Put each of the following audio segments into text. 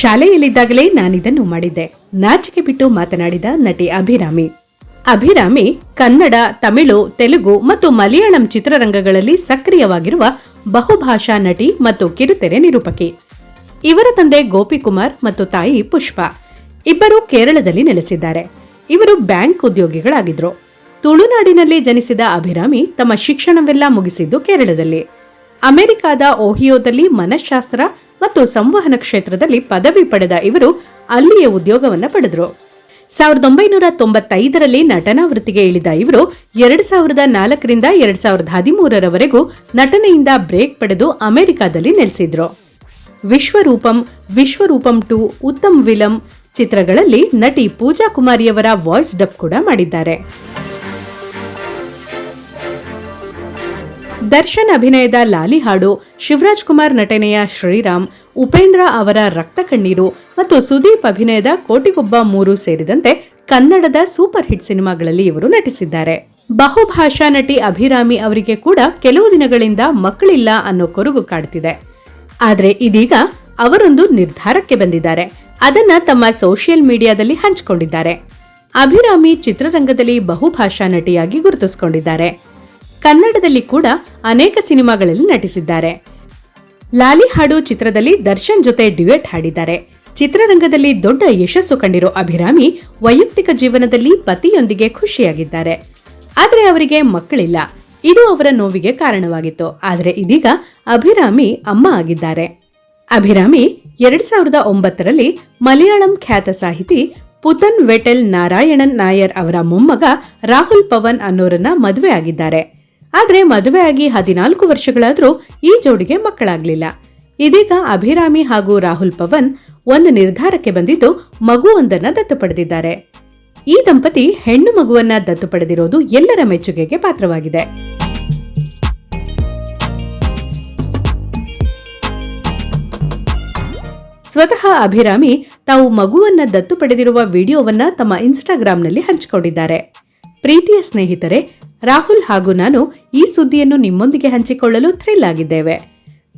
ಶಾಲೆಯಲ್ಲಿದ್ದಾಗಲೇ ನಾನಿದನ್ನು ಮಾಡಿದ್ದೆ. ನಾಚಿಕೆ ಬಿಟ್ಟು ಮಾತನಾಡಿದ ನಟಿ ಅಭಿರಾಮಿ. ಅಭಿರಾಮಿ ಕನ್ನಡ, ತಮಿಳು, ತೆಲುಗು ಮತ್ತು ಮಲಯಾಳಂ ಚಿತ್ರರಂಗಗಳಲ್ಲಿ ಸಕ್ರಿಯವಾಗಿರುವ ಬಹುಭಾಷಾ ನಟಿ ಮತ್ತು ಕಿರುತೆರೆ ನಿರೂಪಕಿ. ಇವರ ತಂದೆ ಗೋಪಿಕುಮಾರ್ ಮತ್ತು ತಾಯಿ ಪುಷ್ಪ. ಇಬ್ಬರು ಕೇರಳದಲ್ಲಿ ನೆಲೆಸಿದ್ದಾರೆ. ಇವರು ಬ್ಯಾಂಕ್ ಉದ್ಯೋಗಿಗಳಾಗಿದ್ರು. ತುಳುನಾಡಿನಲ್ಲಿ ಜನಿಸಿದ ಅಭಿರಾಮಿ ತಮ್ಮ ಶಿಕ್ಷಣವೆಲ್ಲ ಮುಗಿಸಿದ್ದು ಕೇರಳದಲ್ಲಿ. ಅಮೆರಿಕಾದ ಓಹಿಯೋದಲ್ಲಿ ಮನಃಶಾಸ್ತ್ರ ಮತ್ತು ಸಂವಹನ ಕ್ಷೇತ್ರದಲ್ಲಿ ಪದವಿ ಪಡೆದ ಇವರು ಅಲ್ಲಿಯೇ ಉದ್ಯೋಗವನ್ನು ಪಡೆದರು. ಸಾವಿರದ ಒಂಬೈನೂರ ತೊಂಬತ್ತೈದರಲ್ಲಿ ನಟನಾ ವೃತ್ತಿಗೆ ಇಳಿದ ಇವರು ಎರಡು ಸಾವಿರದ ನಾಲ್ಕರಿಂದ ಎರಡು ಸಾವಿರದ ಹದಿಮೂರರವರೆಗೂ ನಟನೆಯಿಂದ ಬ್ರೇಕ್ ಪಡೆದು ಅಮೆರಿಕಾದಲ್ಲಿ ನೆಲೆಸಿದ್ರು. ವಿಶ್ವರೂಪಂ ವಿಶ್ವರೂಪಂ ಟು ಉತ್ತಮ್ ವಿಲಂ ಚಿತ್ರಗಳಲ್ಲಿ ನಟಿ ಪೂಜಾ ಕುಮಾರಿಯವರ ವಾಯ್ಸ್ ಡಬ್ ಕೂಡ ಮಾಡಿದ್ದಾರೆ. ದರ್ಶನ್ ಅಭಿನಯದ ಲಾಲಿ ಹಾಡು, ಶಿವರಾಜ್ ಕುಮಾರ್ ನಟನೆಯ ಶ್ರೀರಾಮ್, ಉಪೇಂದ್ರ ಅವರ ರಕ್ತ ಕಣ್ಣೀರು ಮತ್ತು ಸುದೀಪ್ ಅಭಿನಯದ ಕೋಟಿಗೊಬ್ಬ ಮೂರು ಸೇರಿದಂತೆ ಕನ್ನಡದ ಸೂಪರ್ ಹಿಟ್ ಸಿನಿಮಾಗಳಲ್ಲಿ ಇವರು ನಟಿಸಿದ್ದಾರೆ. ಬಹುಭಾಷಾ ನಟಿ ಅಭಿರಾಮಿ ಅವರಿಗೆ ಕೂಡ ಕೆಲವು ದಿನಗಳಿಂದ ಮಕ್ಕಳಿಲ್ಲ ಅನ್ನೋ ಕೊರಗು ಕಾಡ್ತಿದೆ. ಆದರೆ ಇದೀಗ ಅವರೊಂದು ನಿರ್ಧಾರಕ್ಕೆ ಬಂದಿದ್ದಾರೆ. ಅದನ್ನ ತಮ್ಮ ಸೋಷಿಯಲ್ ಮೀಡಿಯಾದಲ್ಲಿ ಹಂಚಿಕೊಂಡಿದ್ದಾರೆ. ಅಭಿರಾಮಿ ಚಿತ್ರರಂಗದಲ್ಲಿ ಬಹುಭಾಷಾ ನಟಿಯಾಗಿ ಗುರುತಿಸಿಕೊಂಡಿದ್ದಾರೆ. ಕನ್ನಡದಲ್ಲಿ ಕೂಡ ಅನೇಕ ಸಿನಿಮಾಗಳಲ್ಲಿ ನಟಿಸಿದ್ದಾರೆ. ಲಾಲಿ ಹಾಡು ಚಿತ್ರದಲ್ಲಿ ದರ್ಶನ್ ಜೊತೆ ಡ್ಯುಯೆಟ್ ಹಾಡಿದ್ದಾರೆ. ಚಿತ್ರರಂಗದಲ್ಲಿ ದೊಡ್ಡ ಯಶಸ್ಸು ಕಂಡಿರೋ ಅಭಿರಾಮಿ ವೈಯಕ್ತಿಕ ಜೀವನದಲ್ಲಿ ಪತಿಯೊಂದಿಗೆ ಖುಷಿಯಾಗಿದ್ದಾರೆ. ಆದರೆ ಅವರಿಗೆ ಮಕ್ಕಳಿಲ್ಲ. ಇದು ಅವರ ನೋವಿಗೆ ಕಾರಣವಾಗಿತ್ತು. ಆದರೆ ಇದೀಗ ಅಭಿರಾಮಿ ಅಮ್ಮ ಆಗಿದ್ದಾರೆ. ಅಭಿರಾಮಿ ಎರಡ್ ಸಾವಿರದ ಒಂಬತ್ತರಲ್ಲಿ ಮಲಯಾಳಂ ಖ್ಯಾತ ಸಾಹಿತಿ ಪುತನ್ ವೆಟೆಲ್ ನಾರಾಯಣನ್ ನಾಯರ್ ಅವರ ಮೊಮ್ಮಗ ರಾಹುಲ್ ಪವನ್ ಅನ್ನೋರನ್ನ ಮದುವೆ ಆಗಿದ್ದಾರೆ ಆದ್ರೆ ಮದುವೆಯಾಗಿ ಹದಿನಾಲ್ಕು ವರ್ಷಗಳಾದರೂ ಈ ಜೋಡಿಗೆ ಮಕ್ಕಳಾಗ್ಲಿಲ್ಲ. ಇದೀಗ ಅಭಿರಾಮಿ ಹಾಗೂ ರಾಹುಲ್ ಪವನ್ ಒಂದು ನಿರ್ಧಾರಕ್ಕೆ ಬಂದಿದ್ದು ಮಗುವೊಂದನ್ನ ದತ್ತು ಪಡೆದಿದ್ದಾರೆ. ಈ ದಂಪತಿ ಹೆಣ್ಣು ಮಗುವನ್ನ ದತ್ತು ಪಡೆದಿರೋದು ಎಲ್ಲರ ಮೆಚ್ಚುಗೆಗೆ ಪಾತ್ರವಾಗಿದೆ. ಸ್ವತಃ ಅಭಿರಾಮಿ ತಾವು ಮಗುವನ್ನ ದತ್ತು ಪಡೆದಿರುವ ವಿಡಿಯೋವನ್ನ ತಮ್ಮ ಇನ್ಸ್ಟಾಗ್ರಾಂನಲ್ಲಿ ಹಂಚಿಕೊಂಡಿದ್ದಾರೆ. ಪ್ರೀತಿಯ ಸ್ನೇಹಿತರೆ ರಾಹುಲ್ ಹಾಗೂ ನಾನು ಈ ಸುದ್ದಿಯನ್ನು ನಿಮ್ಮೊಂದಿಗೆ ಹಂಚಿಕೊಳ್ಳಲು ಥ್ರಿಲ್ ಆಗಿದ್ದೇವೆ.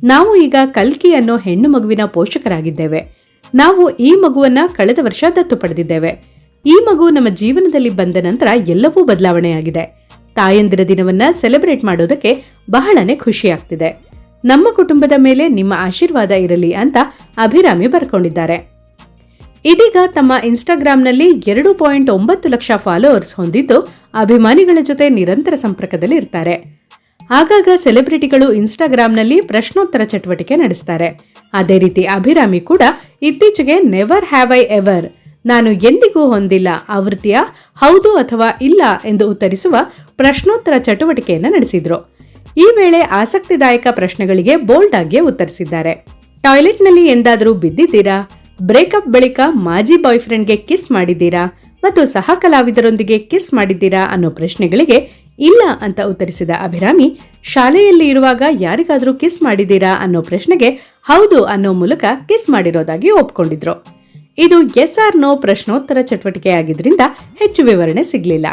ನಾವು ಈಗ ಕಲ್ಕಿ ಅನ್ನೋ ಹೆಣ್ಣು ಮಗುವಿನ ಪೋಷಕರಾಗಿದ್ದೇವೆ. ನಾವು ಈ ಮಗುವನ್ನ ಕಳೆದ ವರ್ಷ ದತ್ತು ಪಡೆದಿದ್ದೇವೆ. ಈ ಮಗು ನಮ್ಮ ಜೀವನದಲ್ಲಿ ಬಂದ ನಂತರ ಎಲ್ಲವೂ ಬದಲಾವಣೆಯಾಗಿದೆ. ತಾಯಂದಿರ ದಿನವನ್ನ ಸೆಲೆಬ್ರೇಟ್ ಮಾಡೋದಕ್ಕೆ ಬಹಳನೇ ಖುಷಿಯಾಗ್ತಿದೆ. ನಮ್ಮ ಕುಟುಂಬದ ಮೇಲೆ ನಿಮ್ಮ ಆಶೀರ್ವಾದ ಇರಲಿ ಅಂತ ಅಭಿರಾಮಿ ಬರ್ಕೊಂಡಿದ್ದಾರೆ. ಇದೀಗ ತಮ್ಮ ಇನ್ಸ್ಟಾಗ್ರಾಂನಲ್ಲಿ ಎರಡು ಪಾಯಿಂಟ್ ಒಂಬತ್ತು ಲಕ್ಷ ಫಾಲೋವರ್ಸ್ ಹೊಂದಿದ್ದು ಅಭಿಮಾನಿಗಳ ಜೊತೆ ನಿರಂತರ ಸಂಪರ್ಕದಲ್ಲಿ ಇರ್ತಾರೆ. ಆಗಾಗ ಸೆಲೆಬ್ರಿಟಿಗಳು ಇನ್ಸ್ಟಾಗ್ರಾಂನಲ್ಲಿ ಪ್ರಶ್ನೋತ್ತರ ಚಟುವಟಿಕೆ ನಡೆಸ್ತಾರೆ. ಅದೇ ರೀತಿ ಅಭಿರಾಮಿ ಕೂಡ ಇತ್ತೀಚೆಗೆ ನೆವರ್ ಹ್ಯಾವ್ ಐ ಎವರ್ ನಾನು ಎಂದಿಗೂ ಹೊಂದಿಲ್ಲ, ಆವೃತ್ತಿಯ, ಹೌದು ಅಥವಾ ಇಲ್ಲ ಎಂದು ಉತ್ತರಿಸುವ ಪ್ರಶ್ನೋತ್ತರ ಚಟುವಟಿಕೆಯನ್ನು ನಡೆಸಿದ್ರು. ಈ ವೇಳೆ ಆಸಕ್ತಿದಾಯಕ ಪ್ರಶ್ನೆಗಳಿಗೆ ಬೋಲ್ಡ್ ಆಗಿ ಉತ್ತರಿಸಿದ್ದಾರೆ. ಟಾಯ್ಲೆಟ್ನಲ್ಲಿ ಎಂದಾದರೂ ಬಿದ್ದಿದ್ದೀರಾ? ಬ್ರೇಕಪ್ ಬಳಿಕ ಮಾಜಿ ಬಾಯ್ ಫ್ರೆಂಡ್ಗೆ ಕಿಸ್ ಮಾಡಿದ್ದೀರಾ ಮತ್ತು ಸಹ ಕಲಾವಿದರೊಂದಿಗೆ ಕಿಸ್ ಮಾಡಿದ್ದೀರಾ ಅನ್ನೋ ಪ್ರಶ್ನೆಗಳಿಗೆ ಇಲ್ಲ ಅಂತ ಉತ್ತರಿಸಿದ ಅಭಿರಾಮಿ, ಶಾಲೆಯಲ್ಲಿ ಇರುವಾಗ ಯಾರಿಗಾದರೂ ಕಿಸ್ ಮಾಡಿದ್ದೀರಾ ಅನ್ನೋ ಪ್ರಶ್ನೆಗೆ ಹೌದು ಅನ್ನೋ ಮೂಲಕ ಕಿಸ್ ಮಾಡಿರೋದಾಗಿ ಒಪ್ಕೊಂಡಿದ್ರು. ಇದು ಎಸ್ ಆರ್ ನೋ ಪ್ರಶ್ನೋತ್ತರ ಚಟುವಟಿಕೆಯಾಗಿದ್ದರಿಂದ ಹೆಚ್ಚು ವಿವರಣೆ ಸಿಗಲಿಲ್ಲ.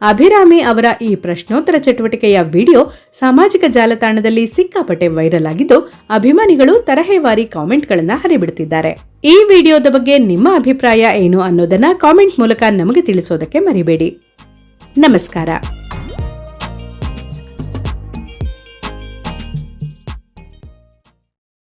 ಅಭಿರಾಮಿ ಅವರ ಈ ಪ್ರಶ್ನೋತ್ತರ ಚಟುವಟಿಕೆಯ ವಿಡಿಯೋ ಸಾಮಾಜಿಕ ಜಾಲತಾಣದಲ್ಲಿ ಸಿಕ್ಕಾಪಟ್ಟೆ ವೈರಲ್ ಆಗಿದ್ದು, ಅಭಿಮಾನಿಗಳು ತರಹೇವಾರಿ ಕಾಮೆಂಟ್ಗಳನ್ನು ಹರಿಬಿಡುತ್ತಿದ್ದಾರೆ ಈ ವಿಡಿಯೋದ ಬಗ್ಗೆ ನಿಮ್ಮ ಅಭಿಪ್ರಾಯ ಏನು ಅನ್ನೋದನ್ನ ಕಾಮೆಂಟ್ ಮೂಲಕ ನಮಗೆ ತಿಳಿಸೋದಕ್ಕೆ ಮರಿಬೇಡಿ. ನಮಸ್ಕಾರ.